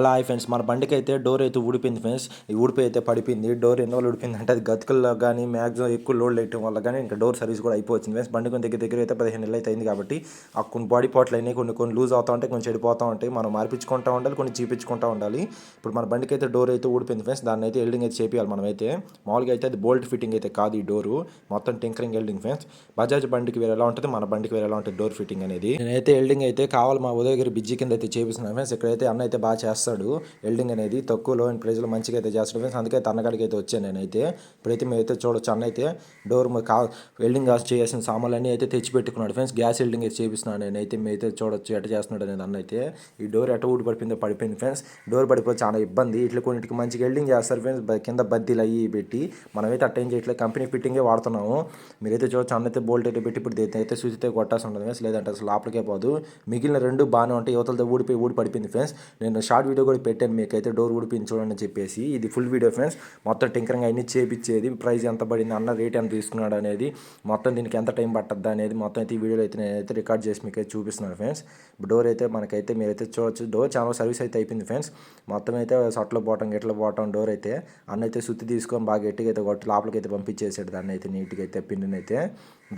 అలా ఫ్రెండ్స్ మన బండికి అయితే డోర్ అయితే ఊడిపోయింది ఫ్రెండ్స్. ఈ ఊడిపోయి అయితే పడిపోయింది. డోర్ ఎన్ని వాళ్ళు ఊడిపోయింది అంటే అది గతుకుల్లో కానీ మ్యాక్సిమం ఎక్కువ లోడ్ లేయటం వల్ల కానీ ఇంకా డోర్ సర్వీస్ కూడా అయిపోతుంది ఫ్రెండ్స్. బండి కొన్ని దగ్గర దగ్గర అయితే పదిహేను నెలలు అయితే అయింది కాబట్టి ఆ కొన్ని బాడీ పార్ట్లు అయినాయి కొన్ని కొన్ని లూజ్ అవుతా ఉంటాయి కొంచెం చెడిపోతూ ఉంటాయి. మనం మార్పించుకుంటూ ఉండాలి కొన్ని చూపించుకుంటూ ఉండాలి. ఇప్పుడు మన బండికి అయితే డోర్ అయితే ఊడిపోయింది ఫ్రెండ్స్. దాన్ని అయితే ఎల్డింగ్ అయితే చేపియాలి మనం అయితే మామూలుగా అయితే అది బోల్ట్ ఫిట్టింగ్ అయితే కాదు ఈ డోరు. మొత్తం టింకరింగ్ ఎల్డింగ్ ఫ్రెండ్స్. బజాజ్ బండికి వేరే ఎలా ఉంటుంది మన బండికి వేరే ఎలా ఉంటుంది డోర్ ఫిట్టింగ్ అనేది. నేనైతే ఎల్డింగ్ అయితే కావాలి మా ఉదయగిరి బిజ్జి కింద అయితే చేపిస్తున్నాను ఫ్రెండ్స్. ఇక్కడైతే అన్న అయితే బాగా చేస్తాడు. ఎల్డింగ్ అనేది తక్కువ లో అండ్ ప్రైజ్లో మంచిగా అయితే చేస్తాడు. ఫ్రెండ్స్ అందుకే తన్నగాడికి అయితే వచ్చాను నేనైతే. ఇప్పుడైతే అయితే చూడొచ్చు అన్న అయితే డోర్ కా వెల్డింగ్ చేసిన సామాన్లు అన్నీ అయితే తెచ్చి పెట్టుకున్నాడు ఫ్రెండ్స్ గ్యాస్ వెల్డింగ్ అయితే చేపిస్తున్నాను నేనైతే. మీరైతే చూడొచ్చు ఎట్ట చేస్తున్నాడు అనేది అన్న అయితే ఈ డోర్ ఎట్ట ఊడి పడిపోయిందో పడిపోయింది ఫ్రెండ్స్ డోర్ పడిపోయి చాలా ఇబ్బంది. ఇట్లా కొన్నిటికి మంచిగా వెల్డింగ్ చేస్తారు ఫ్రెండ్స్ కింద బద్దీలు అయ్యి పెట్టి మనమైతే అటెండ్ చేయట్లేదు కంపెనీ ఫిట్టింగే వాడుతున్నాము. మీరైతే చూడొచ్చు అన్న అయితే బోల్ట్ అయితే పెట్టి ఇప్పుడు అయితే స్విచ్ కొట్టాల్సి ఉంటుంది ఫ్రెండ్స్ లేదంటే అసలు లోపలికే పోదు. మిగిలిన రెండు బాగానే ఉంటాయి. యువతలతో ఊడిపోయి ఊడి పడిపోయింది ఫ్రెండ్స్ నేను షార్ట్ వీడియో కూడా పెట్టాను మీకైతే డోర్ ఊడిపోయింది అని చెప్పేసి. ఇది ఫుల్ వీడియో ఫ్రెండ్స్ మొత్తం టింకరింగ్ అన్ని చేపించేది ప్రైస్ ఎంత పడింది అన్న రేట్ ఎంత తీసుకున్నాడు అనేది మొత్తం దీనికి ఎంత టైం పట్టద్దా అనేది మొత్తం అయితే ఈ వీడియోలో అయితే నేనైతే రికార్డ్ చేసి మీకు అయితే చూపిస్తున్నాను ఫ్రెండ్స్ డోర్ అయితే మనకైతే మీరైతే చూడొచ్చు. డోర్ చాలా సర్వీస్ అయితే అయిపోయింది ఫ్రెండ్స్ మొత్తం అయితే సట్లో పోవటం గిట్ల పోవటం డోర్ అయితే అన్న అయితే సుత్తి తీసుకొని బాగా గట్టిగా అయితే కొట్టి లోపలికి అయితే పంపించేసాడు దాన్ని అయితే నీట్గా అయితే పిండినైతే అయితే.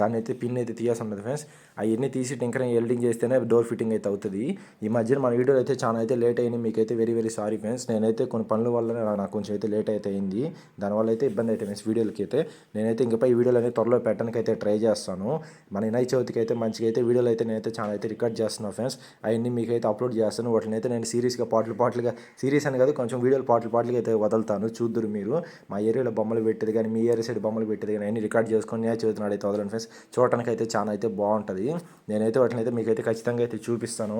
దాన్ని అయితే పిన్ అయితే తీయాల్సి ఉంటుంది ఫ్రెండ్స్ అవన్నీ తీసి టింకరింగ్ ఎల్డింగ్ చేస్తేనే డోర్ ఫిట్టింగ్ అయితే అవుతుంది. ఈ మధ్యన మన వీడియోలో అయితే చాలా అయితే లేట్ అయింది మీకైతే వెరీ వెరీ సారీ ఫ్రెండ్స్ నేనైతే కొన్ని పనుల వల్ల నాకు కొంచెం అయితే లేట్ అయితే అయింది. దానివల్ల అయితే ఇబ్బంది అయితే ఫ్రెండ్స్ వీడియోలకి అయితే. నేనైతే ఇంకపై వీడియోలు అనేది త్వరలో పెట్టడానికి అయితే ట్రై చేస్తాను. మన వినాయక చవితికి అయితే మంచిగా అయితే వీడియోలు అయితే నేనైతే చాలా అయితే రికార్డ్ చేస్తున్నాను ఫ్రెండ్స్ అవన్నీ మీకైతే అప్లోడ్ చేస్తాను. వాటిని అయితే నేను సీరియస్గా పాటలు పాటలుగా సీరియస్ అని కాదు కొంచెం వీడియోలు పాటలు పాటలుగా అయితే వదులుతాను. చూద్దురు మీరు. మా ఏరియాలో బొమ్మలు పెట్టేది కానీ మీ ఏరియా సైడ్ బొమ్మలు పెట్టేది కానీ అన్ని రికార్డ్ చేసుకొని నేను చదువుతున్నాడు అయితే వదలండి ఫ్రెండ్స్ చూడటానికి అయితే చాలా అయితే బాగుంటుంది. నేనైతే వాటిని అయితే మీకైతే ఖచ్చితంగా అయితే చూపిస్తాను.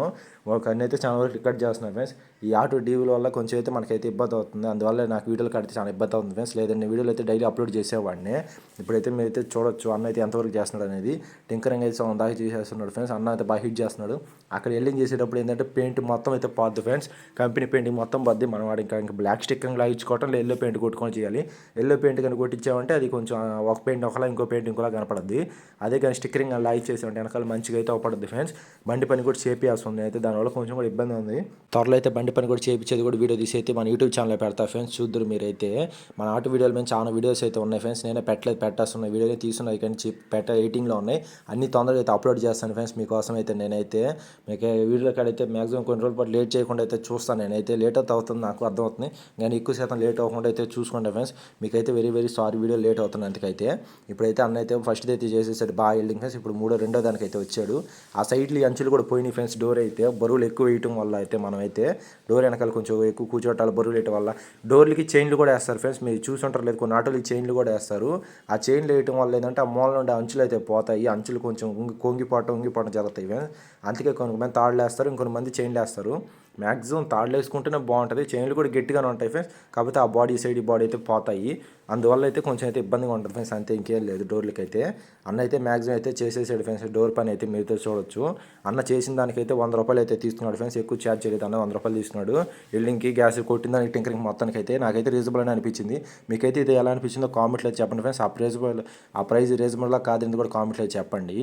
ఒక అన్ని అయితే చాలా వరకు రికార్డ్ చేస్తున్నాను ఫ్రెండ్స్. ఈ ఆటో డీవీల వల్ల కొంచెం అయితే మనకైతే ఇబ్బంది అవుతుంది. అందువల్ల నాకు వీడియోలు కడితే చాలా ఇబ్బంది అవుతుంది ఫ్రెండ్స్. లేదంటే వీడియోలు అయితే డైలీ అప్లోడ్ చేసేవాడిని. ఇప్పుడైతే మీరైతే చూడొచ్చు. అన్న అయితే ఎంతవరకు చేస్తున్నాడు అనేది. టింకరింగ్ అయితే సగం దాకా చేసేస్తున్నాడు ఫ్రెండ్స్. అన్న అయితే బాగా హిట్ చేస్తున్నాడు. అక్కడ ఎల్లింగ్ చేసేటప్పుడు ఏంటంటే పెయింట్ మొత్తం అయితే పోద్దు ఫ్రెండ్స్. కంపెనీ పెయింటింగ్ మొత్తం పద్ది మనం వాడు ఇంకా ఇంకా బ్లాక్ స్టిక్కింగ్ లాగించుకోవటం లేదు. ఎల్లో పెయింట్ కొట్టుకొని చేయాలి. ఎల్లో పెయింట్ కనుక కొట్టించామంటే అది కొంచెం ఒక పెయింట్ ఒకలా ఇంకో పెయింట్ ఇంకోలా కనపడద్ది. అదే కానీ స్టిక్కరింగ్ లైక్ చేసి ఉంటే వెనకాల మంచిగా అయితే అవపడుద్ది ఫ్రెండ్స్. బండి పని కూడా చేపియాల్సి ఉంది. అయితే దానివల్ల కొంచెం కూడా ఇబ్బంది ఉంది. త్వరలో అయితే బండి పని కూడా చేపించేది కూడా వీడియో తీసి అయితే మన యూట్యూబ్ ఛానల్లో పెడతా ఫ్రెండ్స్. చూద్దరు మీరైతే. మన ఆటో వీడియోలు మేము చాలా వీడియోస్ అయితే ఉన్నాయి ఫ్రెండ్స్. నేనే పెట్టలేదు పెట్టాల్సిన వీడియోనే తీసున్నాయి కానీ పెట్ట ఎయిటింగ్లో ఉన్నాయి. అన్ని తొందరగా అయితే అప్లోడ్ చేస్తాను ఫ్రెండ్స్ మీకోసం అయితే నేనైతే. మీకు వీడియో కాడైతే మాక్సిమం కొన్ని రోజుల పాటు లేట్ చేయకుండా అయితే చూస్తాను నేనైతే. లేట్ అవుతుంది నాకు అర్థమవుతుంది కానీ ఎక్కువ శాతం లేట్ అవ్వకుండా అయితే చూసుకోండి ఫ్రెండ్స్. మీకైతే very very sorry video late అవుతుంది అందుకైతే. ఇప్పుడైతే అన్న అయితే ఫస్ట్ అయితే చేసేసాడు. బాగా వెళ్ళింగ్ ఫ్రెండ్స్ ఇప్పుడు మూడో రెండో దానికి అయితే వచ్చాడు. ఆ సైడ్లు అంచులు కూడా పోయినాయి ఫ్రెండ్స్ డోర్ అయితే బరువులు ఎక్కువ వేయటం వల్ల అయితే మనం అయితే డోర్ వెనకాల కొంచెం ఎక్కువ కూర్చోటాలు బరువులు వేయటం వల్ల డోర్లకి చైన్లు కూడా వేస్తారు ఫ్రెండ్స్ మీరు చూసుంటారు లేదు కొన్ని ఆటోలకి చైన్లు కూడా వేస్తారు. ఆ చైన్లు వేయటం వల్ల ఏంటంటే ఆ మూల నుండి అంచులు అయితే పోతాయి. అంచులు కొంచెం ఉంగి కొంగిపోవటం ఉంగిపోవటం జరుగుతాయి ఫ్రెండ్స్ అందుకే కొంతమంది తాళ్ళు వేస్తారు ఇంకొంతమంది చైన్లు వేస్తారు. మ్యాక్సిమం తాళ్ళు వేసుకుంటేనే బాగుంటుంది. చైన్లు కూడా గట్టిగానే ఉంటాయి ఫ్రెండ్స్ కాకపోతే ఆ బాడీ సైడ్ ఈ బాడీ అయితే పోతాయి. అందువల్ల అయితే కొంచెం అయితే ఇబ్బందిగా ఉంటుంది ఫ్రెండ్స్ అంతే ఇంకేం లేదు. డోర్లకి అయితే అన్న అయితే మ్యాక్సిమం అయితే చేసేసాడు ఫ్రెండ్స్ డోర్ పని అయితే మీరు చూడొచ్చు. అన్న చేసిన దానికైతే వంద రూపాయలు అయితే తీసుకున్నాడు ఫ్రెండ్స్ ఎక్కువ ఛార్జ్ చేయలేదు అన్న. వంద రూపాయలు తీసుకున్నాడు. బిల్డింగ్కి గ్యాస్ కొట్టిన దానికి టింకరింగ్ మొత్తానికి అయితే నాకైతే రీజనబుల్ అని అనిపించింది. మీకైతే ఇది ఎలా అనిపించిందో కామెంట్లో చెప్పండి ఫ్రెండ్స్ ఆ ప్రైజబుల్ ఆ ప్రైజ్ రీజనబుల్లా కాదని కూడా కామెంట్లో చెప్పండి.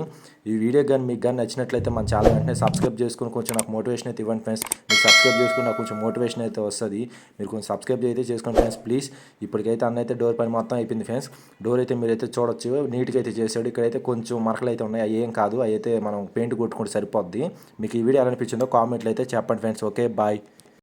ఈ వీడియో కానీ మీకు కానీ నచ్చినట్లయితే మన ఛానల్ వెంటనే సబ్స్క్రైబ్ చేసుకుని కొంచెం నాకు మోటివేషన్ అయితే ఇవ్వండి ఫ్రెండ్స్ మీరు సబ్స్క్రైబ్ చేసుకుని నాకు కొంచెం మోటివేషన్ అయితే వస్తుంది. మీరు కొంచెం సబ్స్క్రైబ్ అయితే చేసుకోండి ఫ్రెండ్స్ ప్లీజ్ ఇప్పటికైతే అన్న అయితే డోర్ పని మొత్తం అయిపోయింది ఫ్రెండ్స్. డోర్ అయితే మీరైతే చూడొచ్చు. నీట్గా అయితే చేశాడు. ఇక్కడైతే కొంచెం మరకలు అయితే ఉన్నాయి. అవి ఏం కాదు. అవి అయితే మనం పెయింట్ కొట్టుకుంటే సరిపోద్ది. మీకు ఈ వీడియో ఎలా అనిపించిందో కామెంట్లు అయితే చెప్పండి ఫ్రెండ్స్. Okay bye